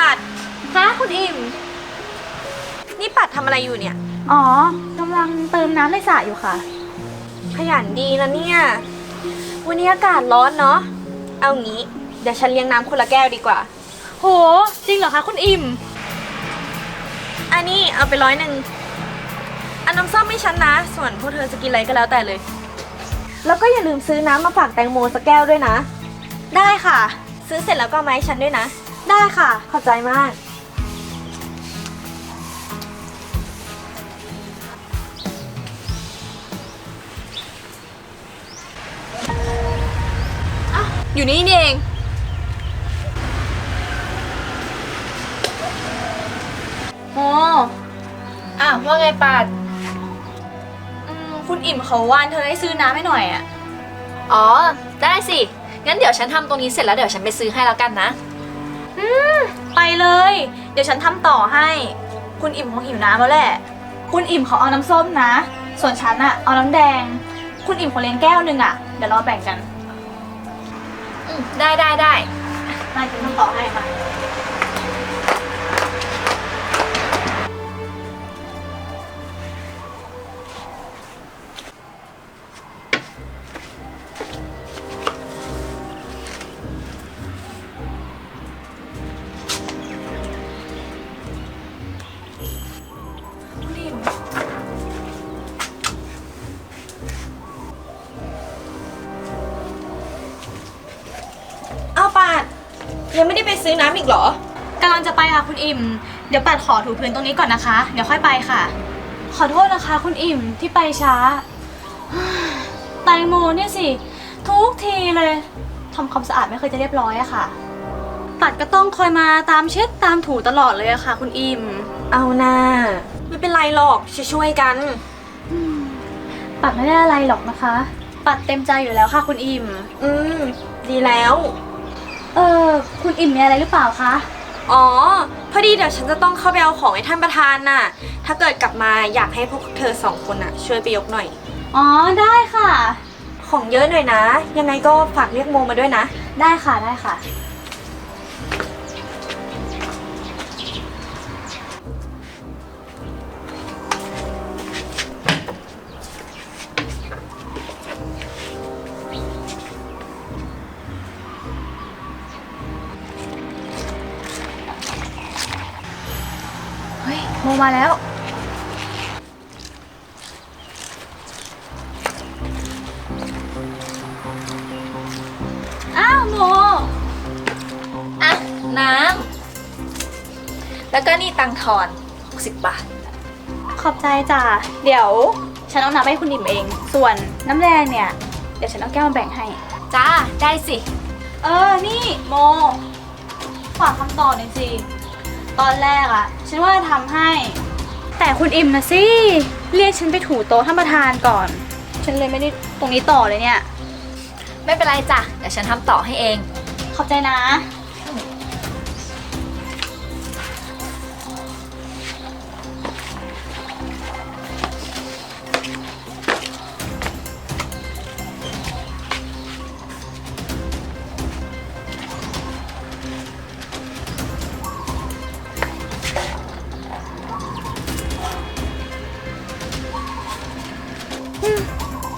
ปัดคะคุณอิ่ม นี่ปัดทำอะไรอยู่เนี่ย อ๋อกำลังเติมน้ำในสระอยู่ค่ะ ขยันดีนะเนี่ย วันนี้อากาศร้อนเนาะ เอางี้ เดี๋ยวฉันเลี้ยงน้ำคนละแก้วดีกว่า โห จริงเหรอคะคุณอิ่ม อันนี้เอาไปร้อยหนึ่ง อันน้ำส้มให้ฉันนะ ส่วนพวกเธอจะกินอะไรก็แล้วแต่เลย แล้วก็อย่าลืมซื้อน้ำมาฝากแตงโมสักแก้วด้วยนะ ได้ค่ะ ซื้อเสร็จแล้วก็เอามาให้ฉันด้วยนะ ได้ค่ะ ขอบใจมาก อยู่นี่นี่เองโอ้อะว่าไงปัดอืมคุณอิ่มเขาว่านเธอให้ซื้อน้ำให้หน่อยอะ อ๋อ ได้สิ งั้นเดี๋ยวฉันทำตรงนี้เสร็จแล้วเดี๋ยวฉันไปซื้อให้แล้วกันนะ ไปเลย เดี๋ยวฉันทำต่อให้ คุณอิ่มคงหิวน้ำแล้วแหละ คุณอิ่มเขาเอาน้ำส้มนะ ส่วนฉันอะเอาน้ำแดง คุณอิ่มขอเลี้ยงแก้วหนึ่งอะเดี๋ยวเราแบ่งกัน อืมได้ได้ได้มาฉันทำต่อให้มาเอา ยังไม่ได้ไปซื้อน้ำอีกเหรอ กำลังจะไปค่ะคุณอิ่ม เดี๋ยวปัดขอถูพื้นตรงนี้ก่อนนะคะ เดี๋ยวค่อยไปค่ะ ขอโทษนะคะ คุณอิ่มที่ไปช้าแตงโมเนี่ยสิ ทุกทีเลยทำความสะอาดไม่เคยจะเรียบร้อยอะค่ะ ปัดก็ต้องคอยมาตามเช็ดตามถูตลอดเลยอะค่ะ คุณอิ่ม เอาหน้าไม่เป็นไรหรอกช่วยๆกัน ปัดไม่ได้อะไรหรอกนะคะ ปัดเต็มใจอยู่แล้วค่ะ คุณอิ่ม อืม ดีแล้ว เออคุณอิ่มมีอะไรหรือเปล่าคะ อ๋อ พอดีเดี๋ยวฉันจะต้องเข้าไปเอาของให้ท่านประธานน่ะ ถ้าเกิดกลับมาอยากให้พวกเธอสองคนน่ะ ช่วยไปยกหน่อย อ๋อได้ค่ะ ของเยอะหน่อยนะ ยังไงก็ฝากเรียกโมมาด้วยนะ ได้ค่ะได้ค่ะ โมอะ น้ำ แล้วก็นี่ตังค์ทอน 60 บาท ขอบใจจ้ะ เดี๋ยว ฉันเอาน้ำให้คุณอิ่มเอง ส่วนน้ำแดงเนี่ย เดี๋ยวฉันเอาแก้วมาแบ่งให้ จ้า ได้สิ เออ นี่โม ฝากคำตอบหน่อยสิ ตอนแรกอะฉันว่าจะทำให้ แต่คุณอิ่มนะสิ เรียกฉันไปถูโต๊ะท่านประธานก่อน ฉันเลยไม่ได้ตรงนี้ต่อเลยเนี่ย ไม่เป็นไรจ้ะเดี๋ยวฉันทำต่อให้เอง ขอบใจนะ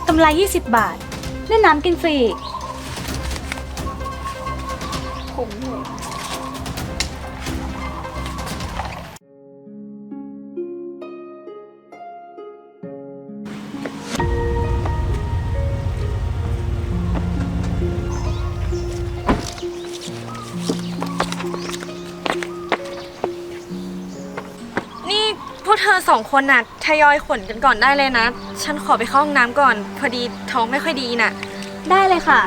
กำไร 20 บาท น้ำกินฟรีอีกคุ้มเลยนี่พวกเธอสองคนน่ะทยอยขนกันก่อนได้เลยนะ ฉันขอไปเข้าห้องน้ำก่อน พอดีท้องไม่ค่อยดีน่ะ ได้เลยค่ะ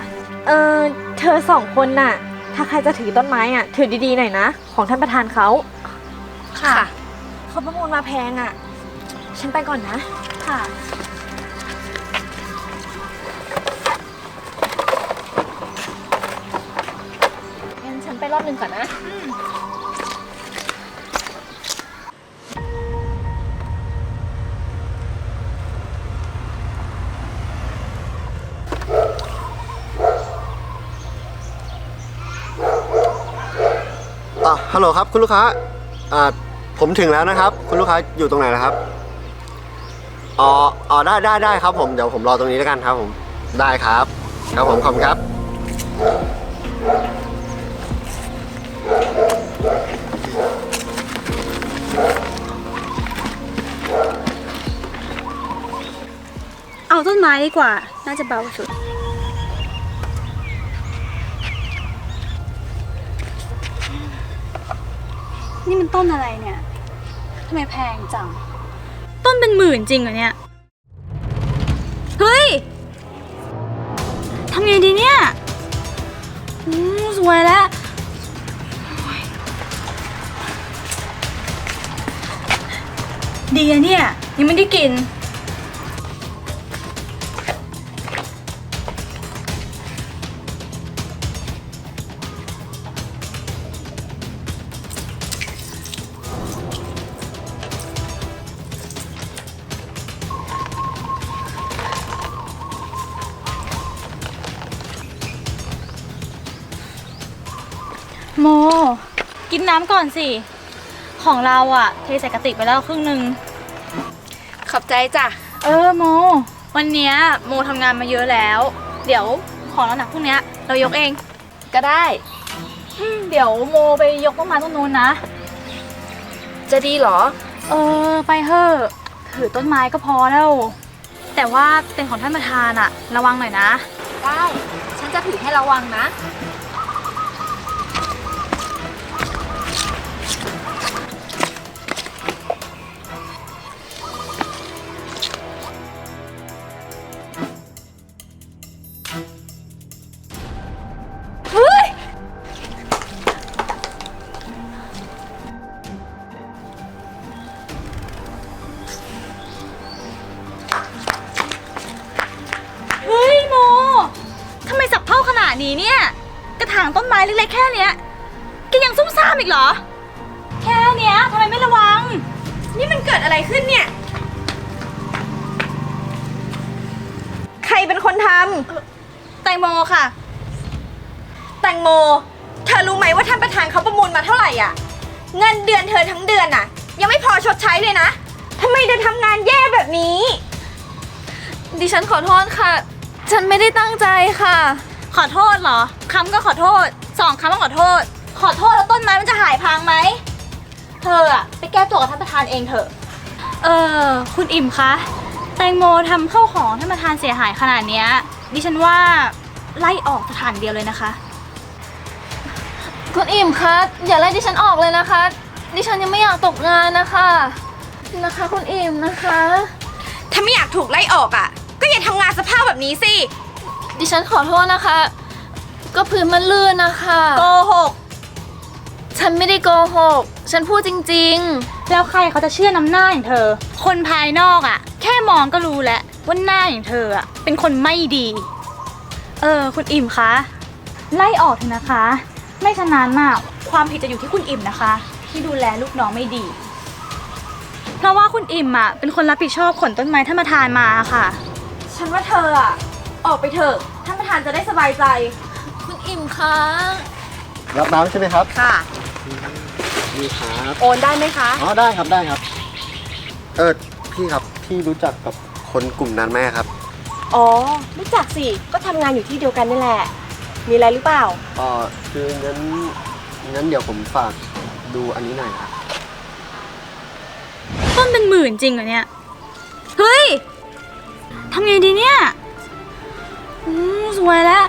เออเธอสองคนน่ะ ถ้าใครจะถือต้นไม้อะ ถือดีๆหน่อยนะ ของท่านประธานเขา ค่ะ เขาประมูลมาแพงอะ ฉันไปก่อนนะ ค่ะ งั้นฉันไปรอบหนึ่งก่อนนะ ฮัลโหลครับคุณลูกค้าอ่าผมถึงแล้วนะครับ คุณลูกค้าอยู่ตรงไหนนะครับอ๋ออ๋อได้ได้ได้ครับ ผมเดี๋ยวผมรอตรงนี้แล้วกันครับ ผมได้ครับครับผมขอบคุณครับเอาต้นไม้ดีกว่า น่าจะเบาสุด ต้นอะไรเนี่ยทำไมแพงจัง ต้นเป็นหมื่นจริงเหรอเนี่ย กินน้ำก่อนสิ ของเราอะเทใส่กระติกไปแล้วครึ่งหนึ่งขอบใจจ้ะ เออโม วันเนี้ยโมทำงานมาเยอะแล้ว เดี๋ยวของเราหนักพวกเนี้ยเรายกเองก็ได้อืมเดี๋ยวโมไปยกต้นไม้ต้นนู้นนะ จะดีเหรอ เออ ไปเถอะถือต้นไม้ก็พอแล้ว แต่ว่าเป็นของท่านประธานอะระวังหน่อยนะ ได้ ฉันจะถือให้ระวังนะ มูลมาเท่าไหร่อะ เงินเดือนเธอทั้งเดือนน่ะ ยังไม่พอชดใช้เลยนะทำไมเธอทำงานแย่แบบนี้ ดิฉันขอโทษค่ะ ฉันไม่ได้ตั้งใจค่ะ ขอโทษเหรอคำก็ขอโทษสองคำก็ขอโทษ ขอโทษแล้วต้นไม้มันจะหายพังไหมเธออะไปแก้ตัวกับท่านประธานเองเถอะ เออ คุณอิ่มคะ แตงโมทำเข้าวของท่านประธานเสียหายขนาดเนี้ยดิฉันว่าไล่ออกสถานเดียวเลยนะคะ คุณอิ่มคะอย่าไล่ดิฉันออกเลยนะคะ ดิฉันยังไม่อยากตกงานนะคะนะคะ คุณอิ่มนะคะ ถ้าไม่อยากถูกไล่ออกอะ ก็อย่าทำงานสภาพแบบนี้สิ ดิฉันขอโทษนะคะ ก็พื้นมันลื่นนะคะโกหก ฉันไม่ได้โกหก ฉันพูดจริง แล้วใครเขาจะเชื่อน้ำหน้าอย่างเธอ คนภายนอกอะ่ะ แค่มองก็รู้แล้วว่าหน้าอย่างเธออะ่ะเป็นคนไม่ดี เออ คุณอิ่มคะ ไล่ออกเถอะนะคะ ไม่ฉะนั้นน่ะความผิดจะอยู่ที่คุณอิ่มนะคะ ที่ดูแลลูกน้องไม่ดี เพราะว่าคุณอิ่มอะเป็นคนรับผิดชอบขนต้นไม้ท่านประธานมาค่ะ ฉันว่าเธออะออกไปเถอะท่านประธานจะได้สบายใจๆคุณอิ่มคะรับน้ำใช่ไหมครับค่ะ นี่ครับโอนได้ไหมคะ อ๋อได้ครับได้ครับ เออพี่ครับพี่รู้จักกับคนกลุ่มนั้นไหมครับ อ๋อ รู้จักสิ ก็ทำงานอยู่ที่เดียวกันนี่แหละ มีอะไรหรือเปล่าเออคืองั้นงั้นเดี๋ยวผมฝากดูอันนี้หน่อยครับต้นเป็นหมื่นจริงเหรอเนี่ย เฮ้ย ทำไงดีเนี่ยอืมสวยแล้ว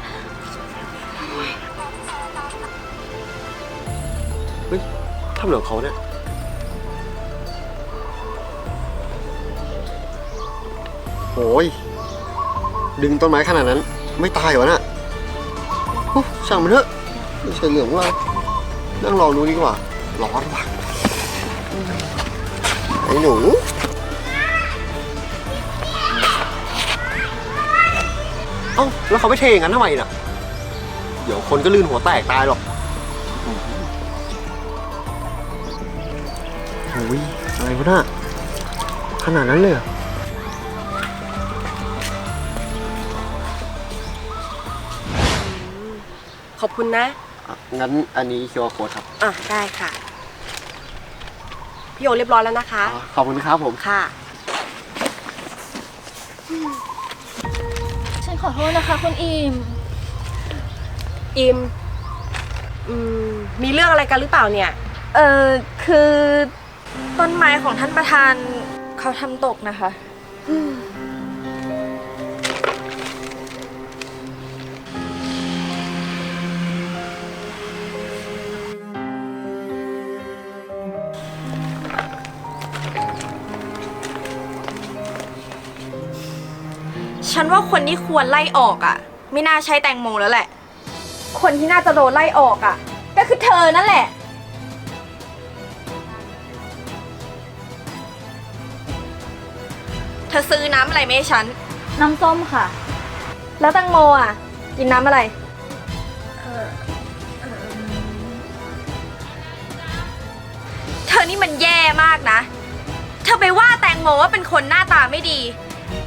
เฮ้ยทำเหลือเขาเนี่ยโอ้ยดึงต้นไม้ขนาดนั้น ไม่ตายวะน่ะ โอ้ช่างมันเถอะไม่ใช่เรื่องของเรานั่งรอรู้ดีกว่า ร้อนว่ะไอ้หนูเอ้าแล้วเขาไม่เทอย่างนั้นทำไมน่ะ เดี๋ยวคนก็ลื่นหัวแตกตายหรอกโอ้ยอะไรวะน่ะขนาดนั้นเลยเหรอ อบคุณนะอะงั้นอันนี้ QR code ครับอะได้ค่ะ พี่โอเรียบร้อยแล้วนะคะ อ๋อขอบคุณครับผม ค่ะ ฉันขอโทษนะคะคุณอิมอิมอืมมีเรื่องอะไรกันหรือเปล่าเนี่ย เออคือต้นไม้ของท่านประธานเขาทำตกนะคะ ฉันว่าคนที่ควรไล่ออกอะ ไม่น่าใช่แตงโมแล้วแหละ คนที่น่าจะโดนไล่ออกอะ ก็คือเธอนั่นแหละ เธอซื้อน้ำอะไรไม่ให้ฉัน น้ำส้มค่ะ แล้วแตังโมอะ กินน้ำอะไร เธอนี่มันแย่มากนะ เธอไปว่าแตงโมว่าเป็นคนหน้าตาไม่ดี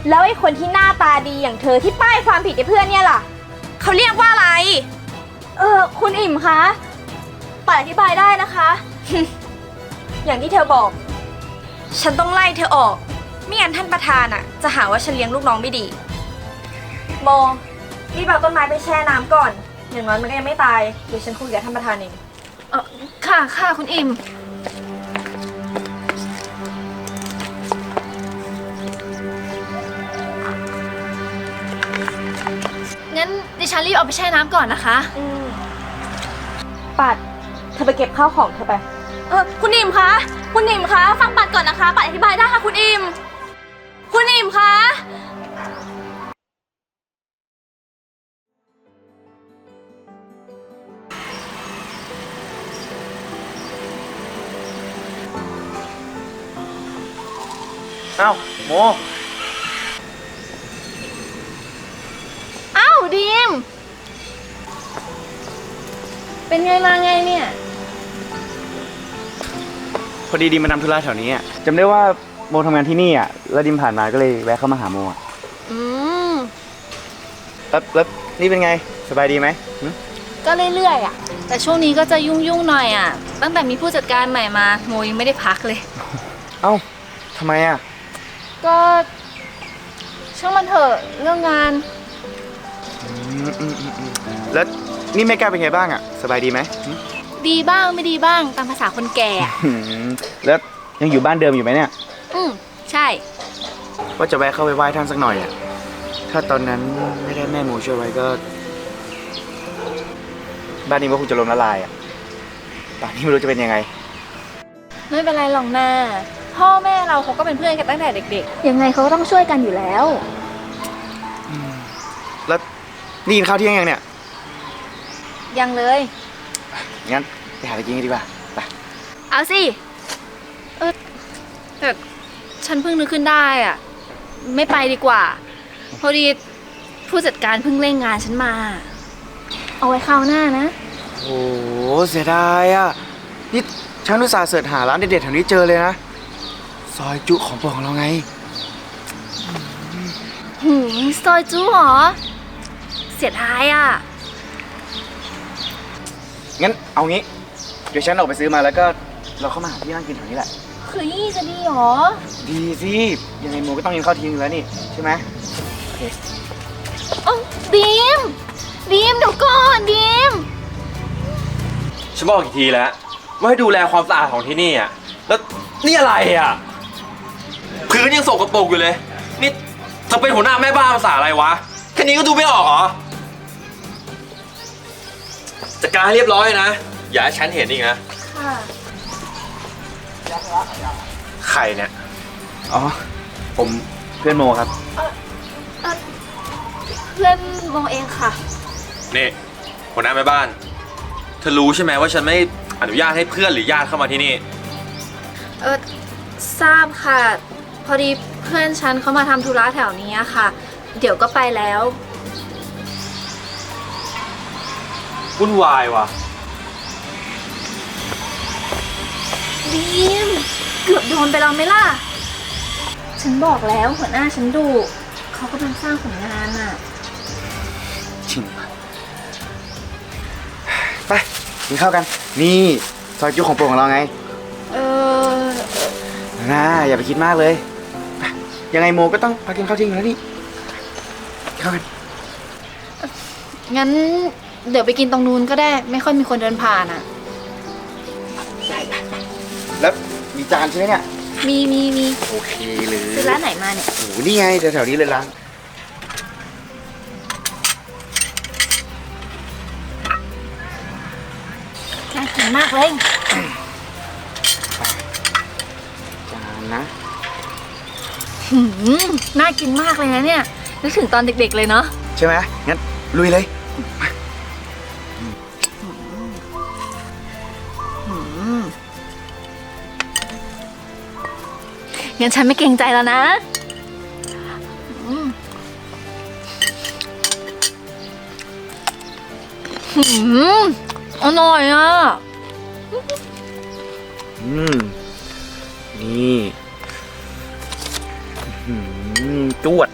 แล้วไอ้คนที่หน้าตาดีอย่างเธอที่ป้ายความผิดให้เพื่อนเนี่ยล่ะ เขาเรียกว่าอะไร เออ คุณอิ่มคะปัดอธิบายได้นะคะ อย่างที่เธอบอก ฉันต้องไล่เธอออก ไม่งั้นท่านประธานอะ จะหาว่าฉันเลี้ยงลูกน้องไม่ดี โมรีบเอาต้นไม้ไปแช่น้ำก่อน อย่างน้อยมันก็ยังไม่ตาย เดี๋ยวฉันคุยกับท่านประธานเอง เออค่ะ ค่ะ คุณอิม งั้นดิฉันรีบเอาไปแช่น้ำก่อนนะคะอืมปัด เธอไปเก็บข้าวของเธอไป เออคุณอิ่มคะ คุณอิ่มคะ ฟังปัดก่อนนะคะ ปัดอธิบายได้ค่ะคุณอิ่มคุณอิ่มคะ เอ้าโม อ้าว ดีม เป็นไงมาไงเนี่ย พอดีดีมมาทำธุระแถวนี้อะจำได้ว่าโมทำงานที่นี่อะแล้วดิมผ่านมาก็เลยแวะเข้ามาหาโมอะอืม แล้วแล้วนี่เป็นไงสบายดีไหมหึก็เรื่อยๆอะ แต่ช่วงนี้ก็จะยุ่งๆหน่อยอะ ตั้งแต่มีผู้จัดการใหม่มาโมยังไม่ได้พักเลย เอ้าทำไมอะ ก็ช่างมันเถอะเรื่องงานอื มอืมอืมอืมแล้วนี่แม่แก้วเป็นไงบ้างอะสบายดีไหมหึดีบ้างไม่ดีบ้างตามภาษาคนแก่อะหืมแล้วยังอยู่บ้านเดิมอยู่ไหมเนี่ย อืมใช่ ว่าจะแวะเข้าไปไหว้ท่านสักหน่อยอะถ้าตอนนั้นไม่ได้แม่โมช่วยไว้ก็ บ้านนี้ก็คงจะล้มละลายอะป่านนี้ไม่รู้จะเป็นยังไง ไม่เป็นไรหรอกนาพ่อแม่เราเขาก็เป็นเพื่อนกันตั้งแต่เด็ก ๆ ยังไงเขาก็ต้องช่วยกันอยู่แล้วแล้ว นี่กินข้าวเที่ยงยังเนี่ย ยังเลย งั้นไปหาอะไรกินกันดีกว่า ไป เอาสิ เออแต่ฉันเพิ่งนึกขึ้นได้อะ ไม่ไปดีกว่า พอดีผู้จัดการเพิ่งเร่งงานฉันมา เอาไว้คราวหน้านะ โอ้โหเสียดายอะ นี่ฉันอุตส่าห์เสิร์ชหาร้านเด็ดๆแถวนี้เจอเลยนะ ซอยจุของโปรดของเราไง หืมซอยจูเหรอ เสียดายอะ งั้นเอางี้ เดี๋ยวฉันออกไปซื้อมาแล้วก็เราเข้ามาหาที่นั่งกินแถวนี้แหละคือยี่จะดีเหรอ ดีสิยังไงโมก็ต้องกินข้าวเที่ยงอยู่แล้วนี่ใช่ไหมเอ้าดีมดีมเดี๋ยวก่อนดีม ฉันบอกอีกทีแล้วว่าให้ดูแลความสะอาดของที่นี่อะ แล้วนี่อะไรอะ พื้นยังสกปรกอยู่เลย นี่เธอเป็นหัวหน้าแม่บ้านภาษาอะไรวะ แค่นี้ก็ดูไม่ออกเหรอ จัดการให้เรียบร้อยนะ อย่าให้ฉันเห็นอีกนะ ค่ะใครเนี่ย อ๋อ ผมเพื่อนโมครับเพื่อนโมเองค่ะ นี่หัวหน้าแม่บ้าน เธอรู้ใช่ไหมว่าฉันไม่อนุญาตให้เพื่อนหรือญาติเข้ามาที่นี่ เออทราบค่ะ พอดีเพื่อนฉันเขามาทำธุระแถวนี้อะค่ะ เดี๋ยวก็ไปแล้ว วุ่นวายว่ะดีมเกือบโดนไปแล้วไหมล่ะ ฉันบอกแล้วหัวหน้าฉันดุเขากำลังสร้างผลงานอะจริงปะไปกินข้าวกัน นี่ซอยจุของโปรดของเราไงเออ นะอย่าไปคิดมากเลยไปยังไงโมก็ต้องพักกินข้าวเที่ยงอยู่แล้วนี่กินข้าวกัน งั้น เดี๋ยวไปกินตรงนู้นก็ได้ ไม่ค่อยมีคนเดินผ่านอะ แล้วมีจานใช่ไหมเนี่ย มีมีมีโอเคเลยซื้อร้านไหนมาเนี่ย โอ้โหนี่ไงแถวๆนี้เลยร้านน่ากินมากเลย จานนะ หืมน่ากินมากเลยนะเนี่ย นึกถึงตอนเด็กๆเลยเนาะ ใช่ไหมงั้นลุยเลย งั้นฉันไม่เกรงใจแล้วนะอืมหืมอร่อยอะ อืม นี่อืมจวด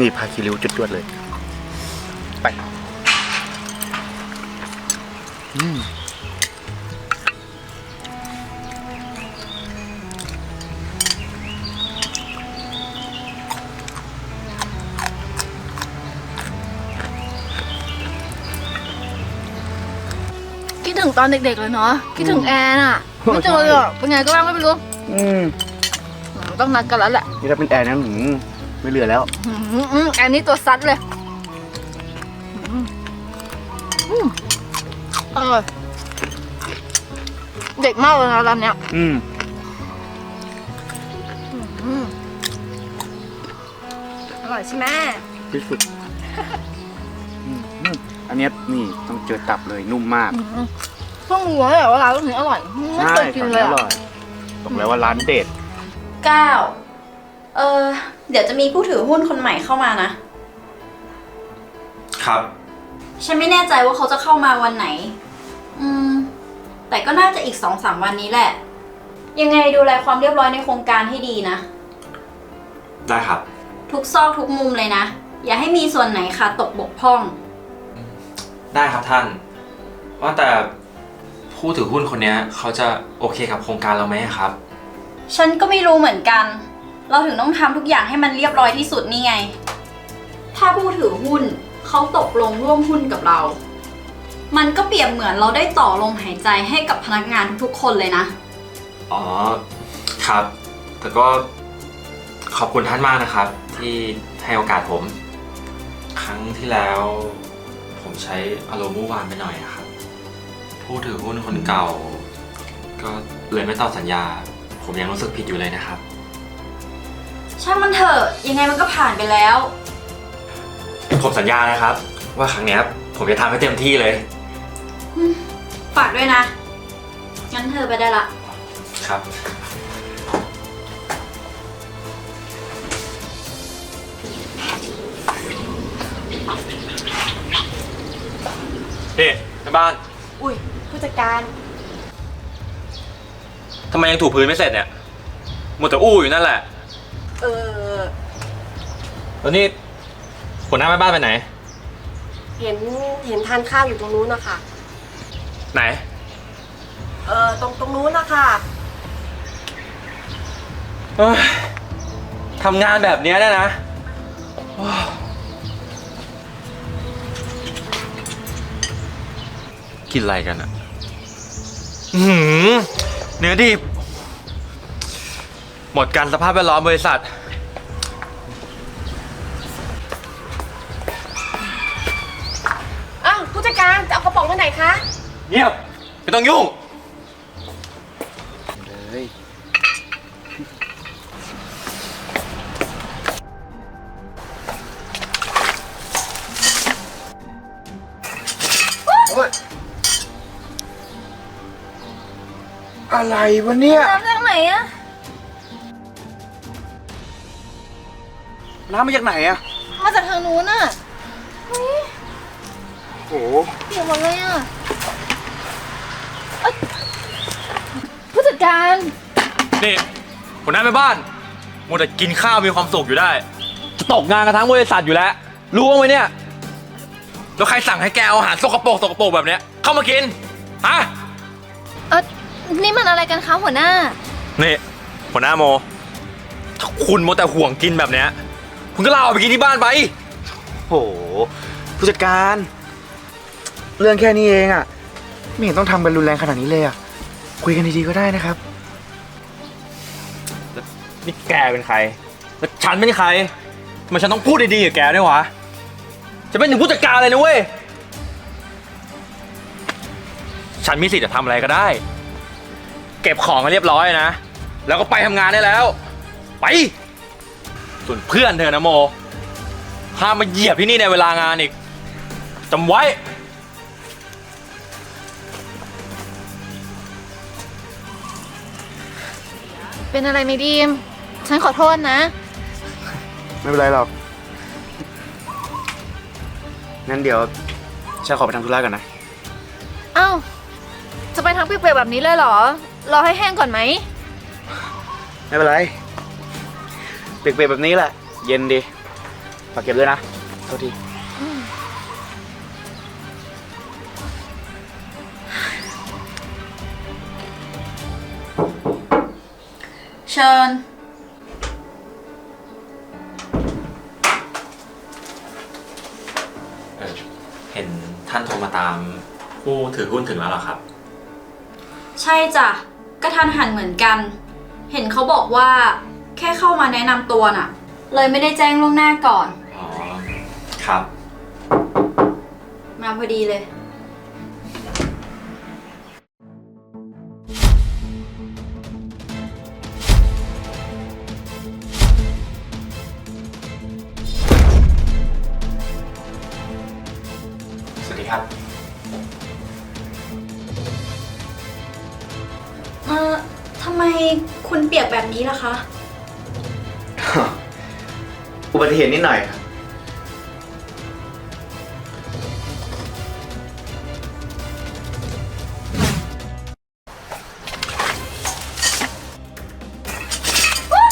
นี่พาคิริวจุดจวดเลย ไปอืม嗯คิดถึงตอนเด็กๆเลยเนาะคิดถึงแอนอะไม่เจอเลยอะเป็นไงก็ว่างไม่รู้อืมอืมต้องนัดกันแล้วแหละนี่ถ้าเป็นแอร์นะหืม ไม่เหลือแล้ว อืมอืมแอนนี่ตัวซัดเลยอืมอืมอร่อยเด็กมากเลยนะร้านเนี้ยอืมอืมอร่อยใช่ไหมที่สุดอืมอืมอันเนี้ยนี่ต้องเจอตับเลยนุ่มมากอืมเพิ่งรู้เลยว่าร้านนี้อร่อยไม่ใช่เคยกินฝั่งเลยนี้ออะ ร่อยบอกแล้วว่าร้านเด็ด เก้าเออ เดี๋ยวจะมีผู้ถือหุ้นคนใหม่เข้ามานะ ครับ ฉันไม่แน่ใจว่าเขาจะเข้ามาวันไหน อืม แต่ก็น่าจะอีกสองสามวันนี้แหละ ยังไงดูแลความเรียบร้อยในโครงการให้ดีนะ ได้ครับ ทุกซอกทุกมุมเลยนะ อย่าให้มีส่วนไหนขาดตกบกพร่อง ได้ครับท่าน ว่าแต่ผู้ถือหุ้นคนเนี้ยเขาจะโอเคกับโครงการเราไหมครับ ฉันก็ไม่รู้เหมือนกัน เราถึงต้องทำทุกอย่างให้มันเรียบร้อยที่สุดนี่ไง ถ้าผู้ถือหุ้นเขาตกลงร่วมหุ้นกับเรา มันก็เปรียบเหมือนเราได้ต่อลมหายใจให้กับพนักงานทุกๆคนเลยนะ อ๋อ ครับ แต่ก็ขอบคุณท่านมากนะครับ ที่ให้โอกาสผม ครั้งที่แล้ว ผมใช้อารมณ์เมื่อวานไปหน่อยอะครับ ผู้ถือหุ้นคนเก่า ก็เลยไม่ต่อสัญญา ผมยังรู้สึกผิดอยู่เลยนะครับ ช่างมันเถอะยังไงมันก็ผ่านไปแล้ว ผมสัญญานะครับ ว่าครั้งเนี้ยผมจะทำให้เต็มที่เลยฝากด้วยนะ งั้นเธอไปได้ละ ครับ นี่แม่บ้านอุ้ยผู้จัดการ ทำไมยังถูพื้นไม่เสร็จเนี่ยหมดแต่อู้อยู่นั่นแหละ เออ แล้วนี่หัวหน้าแม่บ้านไปไหน เห็นเห็นทานข้าวอยู่ตรงนู้นนะคะ ไหน เออตรงตรงนู้นนะคะเอ้ยทำงานแบบเนี้ยเนี่ยนะโอ้ยกินอะไรกันอะอื้อหือเนื้อดิบ หมดการสภาพแวดล้อมบริษัท อ้าวผู้จัดการจะเอากระป๋องไปไหนคะ เงียบไม่ต้องยุ่งเลยโอ้ยอะไรวะเนี่ย น้ำจากไหนอะ น้ำมาจากไหนอะมาจากทางนู้นอะโอ้โหเปียกหมดเลยอะเอ้ยผู้จัดการนี่หัวหน้าแม่บ้านมัวแต่กินข้าวมีความสุขอยู่ได้จะตกงานกันทั้งบริษัทอยู่แล้ว รู้บ้างไหมเนี่ย แล้วใครสั่งให้แกเอาอาหารสกปรกสกปรกแบบเนี้ยเข้ามากิน ฮะ เออนี่มันอะไรกันคะหัวหน้า นี่หัวหน้าโมถ้าคุณมัวแต่ห่วงกินแบบเนี้ย คุณก็ลาออกไปกินที่บ้านไป โหผู้จัดการ เรื่องแค่นี้เองอะไม่เห็นต้องทำกันรุนแรงขนาดนี้เลยอะคุยกันดีๆก็ได้นะครับ นี่แกเป็นใครแล้วฉันเป็นใครทำไมันฉันต้องพูดดีๆกับแกด้วยวะ จะเป็นถึงผู้จัดการเลยนะเว้ย ฉันมีสิทธิ์จะทำอะไรก็ได้ เก็บของกันเรียบร้อยนะ แล้วก็ไปทำงานได้แล้ว ไป ส่วนเพื่อนเธอนะโมห้ามมาเหยียบที่นี่ในเวลางานอีกจำไว้ เป็นอะไรไหม่ดีม ฉันขอโทษนะ ไม่เป็นไรหรอก งั้นเดี๋ยวฉันขอไปทำธุระก่อนนะ เอ้า จะไปทางเปียกๆแบบนี้เลยเหรอ รอให้แห้งก่อนไหม ไม่เป็นไร เปียกๆแบบนี้แหละ เย็นดีฝากเก็บด้วยนะโทษทีเชิญเห็นท่านโทรมาตามผู้ถือหุ้นถึงแล้วหรอครับ ใช่จ้ะกระทันหันเหมือนกัน เห็นเขาบอกว่า แค่เข้ามาแนะนำตัวน่ะ เลยไม่ได้แจ้งล่วงหน้าก่อน อ๋อ ครับ มาพอดีเลย สวัสดีครับ เออทำไมคุณเปียกแบบนี้ล่ะคะ อุบัติเหตุนิดหน่อยครับ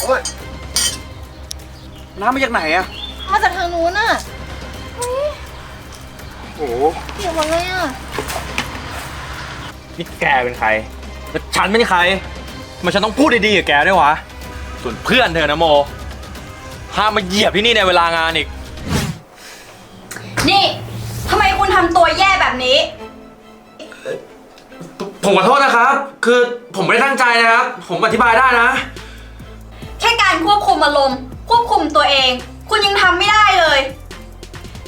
โอ๊ยน้ำมาจากไหนอะมาจากทางนู้นอะโอ้โหเปียกหมดเลยอะนี่แกเป็นใครแล้วฉันเป็นใครทำไมันฉันต้องพูดดีๆกับแกด้วยวะ ส่วนเพื่อนเธอนะโม ห้ามมาเหยียบที่นี่ในเวลางานอีก นี่ ทำไมคุณทำตัวแย่แบบนี้ ผมขอโทษนะครับ คือผมไม่ได้ตั้งใจนะครับ ผมอธิบายได้นะ แค่การควบคุมอารมณ์ ควบคุมตัวเอง คุณยังทำไม่ได้เลย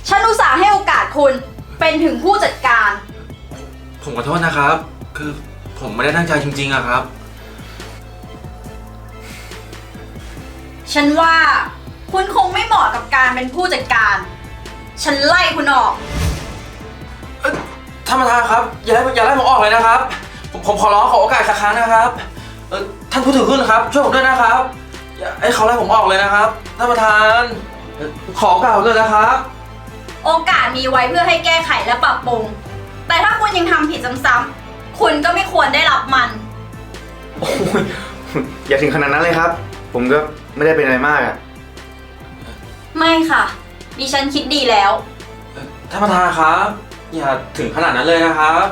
ฉันอุตส่าห์ให้โอกาสคุณ เป็นถึงผู้จัดการ ผมขอโทษนะครับ คือผมไม่ได้ตั้งใจจริงๆอะครับ ฉันว่า คุณคงไม่เหมาะกับการเป็นผู้จัดการ ฉันไล่คุณออกท่านประธานครับ อย่าไล่อย่าไล่ผมออกเลยนะครับ ผมผมขอร้องขอโอกาสสักครั้งนะครับเออท่านผู้ถือหุ้นครับ ช่วยผมด้วยนะครับอย่าให้เขาไล่ผมออกเลยนะครับท่านประธานเอ่อขอโอกาสผมด้วยนะครับ โอกาสมีไว้เพื่อให้แก้ไขและปรับปรุง แต่ถ้าคุณยังทำผิดซ้ำๆ คุณก็ไม่ควรได้รับมัน โอ้ยอย่าถึงขนาดนั้นเลยครับ ผมก็ไม่ได้เป็นอะไรมากอะ ไม่ค่ะ ดิฉันคิดดีแล้ว ท่านประธานครับ อย่าถึงขนาดนั้นเลยนะครับ